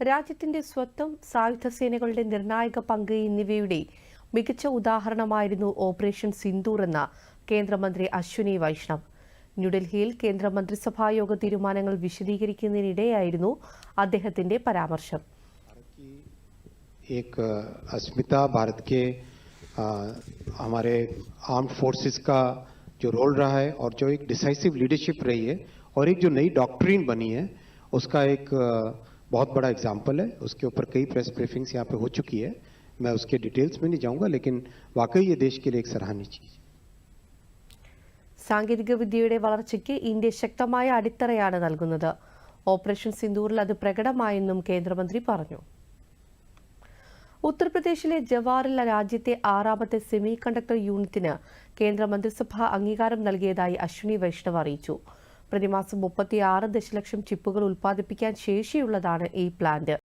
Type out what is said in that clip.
രാജ്യത്തിന്റെ സ്വത്വം സായുധ സേനകളുടെ നിർണായക പങ്ക് എന്നിവയുടെ മികച്ച ഉദാഹരണമായിരുന്നു ഓപ്പറേഷൻ സിന്ദൂർ എന്ന കേന്ദ്രമന്ത്രി അശ്വിനി വൈഷ്ണവ് ന്യൂഡൽഹിയിൽ കേന്ദ്രമന്ത്രിസഭാ യോഗ തീരുമാനങ്ങൾ വിശദീകരിക്കുന്നതിനിടെയായിരുന്നു അദ്ദേഹത്തിന്റെ പരാമർശം एक अ, अस्मिता भारत के अ, हमारे आर्म्ड फोर्सेस का जो रोल रहा है और जो एक डिसाइसिव लीडरशिप रही है और एक जो नई डॉक्ट्रीन बनी है उसका एक अ, बहुत बड़ा एग्जाम्पल है उसके ऊपर कई प्रेस ब्रीफिंग्स यहाँ पे हो चुकी है मैं उसके डिटेल्स में नहीं जाऊंगा लेकिन वाकई ये देश के लिए एक सराहनीय चीज़ है സാങ്കേതികവിദ്യയുടെ വളർച്ചയ്ക്ക് ഇന്ത്യ ശക്തമായ അടിത്തറയാണ് നൽകുന്നത് ഓപ്പറേഷൻ സിന്ദൂറിൽ അത് പ്രകടമായെന്നും കേന്ദ്രമന്ത്രി പറഞ്ഞു ഉത്തർപ്രദേശിലെ ജവാറിൽ രാജ്യത്തെ ആറാമത്തെ സെമി കണ്ടക്ടർ യൂണിറ്റിന് കേന്ദ്രമന്ത്രിസഭ അംഗീകാരം നൽകിയതായി അശ്വിനി വൈഷ്ണവ് അറിയിച്ചു പ്രതിമാസം മുപ്പത്തിയാറ് ദശലക്ഷം ചിപ്പുകൾ ഉൽപ്പാദിപ്പിക്കാൻ ശേഷിയുള്ളതാണ് ഈ പ്ലാന്റ്.